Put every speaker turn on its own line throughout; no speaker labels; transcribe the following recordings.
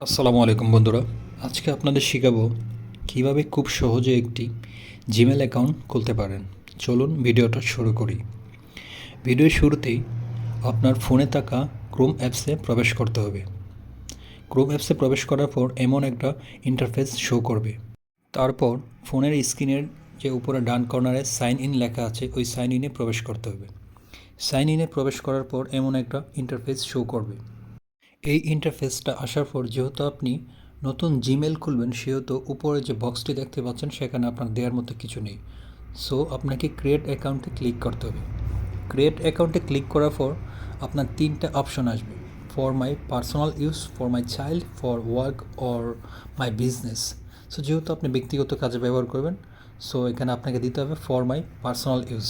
আসসালামু আলাইকুম বন্ধুরা। আজকে আপনাদের শেখাবো কীভাবে খুব সহজে একটি জিমেল অ্যাকাউন্ট খুলতে পারেন। চলুন ভিডিওটা শুরু করি। ভিডিওর শুরুতেই আপনার ফোনে থাকা ক্রোম অ্যাপসে প্রবেশ করতে হবে। ক্রোম অ্যাপসে প্রবেশ করার পর এমন একটা ইন্টারফেস শো করবে। তারপর ফোনের স্ক্রিনের যে উপরে ডান কর্নারে সাইন ইন লেখা আছে, ওই সাইন ইনে প্রবেশ করতে হবে। সাইন ইনে প্রবেশ করার পর এমন একটা ইন্টারফেস শো করবে। এই ইন্টারফেসটা আসার পর যেহেতু আপনি নতুন জিমেল খুলবেন, সেহেতু উপরে যে বক্সটি দেখতে পাচ্ছেন, সেখানে আপনার দেওয়ার মতো কিছু নেই। সো আপনাকে ক্রিয়েট অ্যাকাউন্টে ক্লিক করতে হবে। ক্রিয়েট অ্যাকাউন্টে ক্লিক করার পর আপনার তিনটা অপশন আসবে। For my personal use for my child for work or my business so যেহেতু আপনি ব্যক্তিগত কাজে ব্যবহার করবেন সো এখানে আপনাকে দিতে হবে ফর মাই পার্সোনাল ইউজ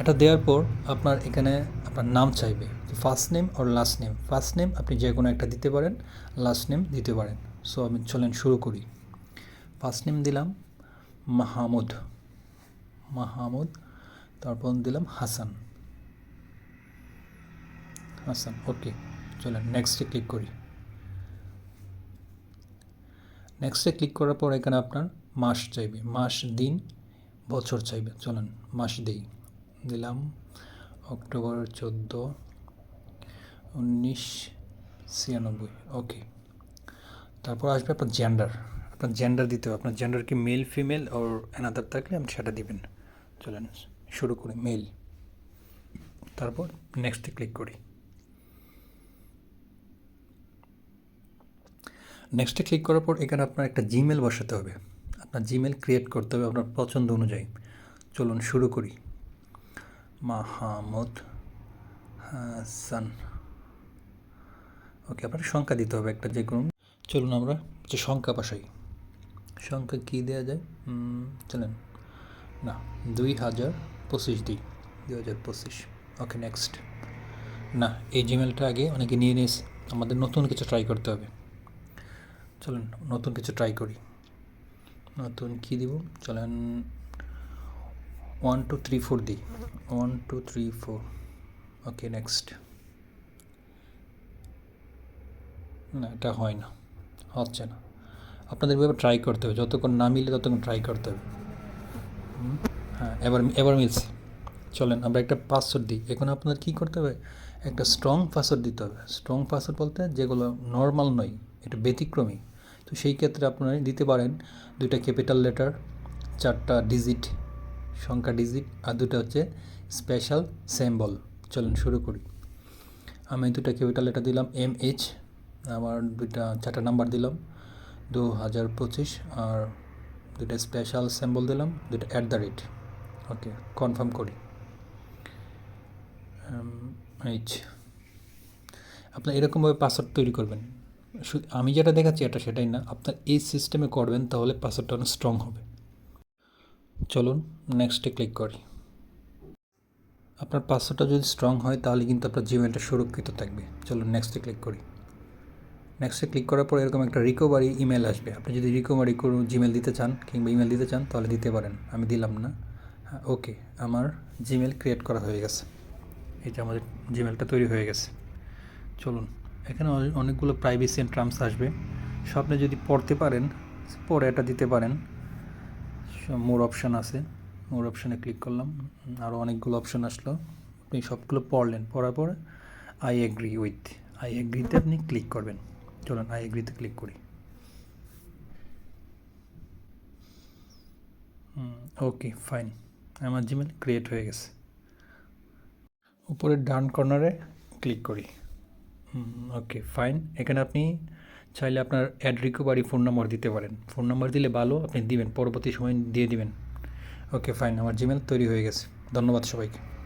এটা দেওয়ার পর আপনার এখানে আপনার নাম চাইবে। ফার্স্ট নেম আর লাস্ট নেম ফার্স্ট নেম আপনি যে কোনো একটা দিতে পারেন লাস্ট নেম দিতে পারেন। সো আমি চলেন শুরু করি। ফার্স্ট নেম দিলাম মাহমুদ। মাহমুদ, তারপর দিলাম হাসান। হাসান ওকে চলেন নেক্সটে ক্লিক করি। নেক্সটে ক্লিক করার পর এখানে আপনার মাস চাইবে। মাস, দিন, বছর চাইবে। চলেন, মাস দিই। দিলাম। অক্টোবর চোদ্দ, উনিশ ছিয়ানব্বই। ওকে তারপর আসবে আপনার জেন্ডার আপনার জেন্ডার দিতে হবে। আপনার জেন্ডার কি মেল ফিমেল ওর অ্যানাদার থাকলে আপনি সেটা দিবেন। চলেন, শুরু করি। মেল তারপর নেক্সটে ক্লিক করি। নেক্সটে ক্লিক করার পর এখানে আপনার একটা জিমেল বসাতে হবে। আপনার জিমেল ক্রিয়েট করতে হবে আপনার পছন্দ অনুযায়ী। চলুন, শুরু করি। মাহমুদ হাসান। ওকে আপনার সংখ্যা দিতে হবে একটা, যে কোনো। চলুন আমরা যে সংখ্যা বসাই। সংখ্যা কী দেওয়া যায়? চলেন। না, দুই হাজার পঁচিশ দিই দুই হাজার পঁচিশ। ওকে নেক্সট না, এই জিমেলটা আগে অনেকে নিয়ে নিয়েছে। আমাদের নতুন কিছু ট্রাই করতে হবে। চলেন, নতুন কিছু ট্রাই করি। নতুন কী দিব? চলেন ওয়ান টু থ্রি ফোর দিই one two three four okay next না, এটা হয় না। হচ্ছে না। আপনাদের এভাবে ট্রাই করতে হবে। যতক্ষণ না মিলে ততক্ষণ ট্রাই করতে হবে। হ্যাঁ এবার এবার মিলছে। চলেন, আমরা একটা পাসওয়ার্ড দিই। এখন আপনার কী করতে হবে? একটা স্ট্রং পাসওয়ার্ড দিতে হবে। স্ট্রং পাসওয়ার্ড বলতে যেগুলো নর্মাল নয় এটা ব্যতিক্রমী। তো সেই ক্ষেত্রে আপনারা দিতে পারেন দুইটা ক্যাপিটাল লেটার চারটা ডিজিট সংখ্যা ডিজিট আর দুটো হচ্ছে স্পেশাল সিম্বল চলুন শুরু করি। আমি দুটা ক্যাপিটাল লেটার দিলাম এম এইচ আমার দুইটা, চারটা নাম্বার দিলাম দু হাজার পঁচিশ, আর দুইটা স্পেশাল সিম্বল দিলাম দুইটা at the rate okay confirm করি। এইচ আপনার এরকমভাবে পাসওয়ার্ড তৈরি করবেন। আমি যেটা দেখাচ্ছি এটা সেটাই না, আপনার এই সিস্টেমে করবেন, তাহলে পাসওয়ার্ডটা অনেক স্ট্রং হবে। চলুন নেক্সটে ক্লিক করি। আপনার পাসওয়ার্ডটা যদি স্ট্রং হয়, তাহলে কিন্তু আপনার জিমেলটা সুরক্ষিত থাকবে। চলুন নেক্সটে ক্লিক করি। নেক্সটে ক্লিক করার পর এরকম একটা রিকভারি ইমেল আসবে। আপনি যদি রিকভারি কোনো জিমেল দিতে চান, কিংবা ইমেল দিতে চান, তাহলে দিতে পারেন। আমি দিলাম না। হ্যাঁ ওকে আমার জিমেল ক্রিয়েট করা হয়ে গেছে। যে আমাদের জিমেলটা তৈরি হয়ে গেছে। চলুন, এখানে অনেকগুলো প্রাইভেসি অ্যান্ড টার্মস আসবে। সব আপনি যদি পড়তে পারেন, পরে এটা দিতে পারেন। মোর অপশান আছে। মোর অপশানে ক্লিক করলাম। আরও অনেকগুলো অপশান আসলো। আপনি সবগুলো পড়লেন, পড়ার পরে আই এগ্রি উইথ আই এগ্রিতে আপনি ক্লিক করবেন। চলুন আই এগ্রিতে ক্লিক করি। ওকে ফাইন আমার জিমেল ক্রিয়েট হয়ে গেছে। উপরের ডান কর্নারে ক্লিক করি। ওকে ফাইন এখানে আপনি চাইলে আপনার অ্যাড রিকোভারি ফোন নাম্বার দিতে পারেন। ফোন নাম্বার দিলে ভালো, আপনি দিবেন, পরবর্তী সময় দিয়ে দিবেন। ওকে ফাইন আমার জিমেল তৈরি হয়ে গেছে। ধন্যবাদ সবাইকে।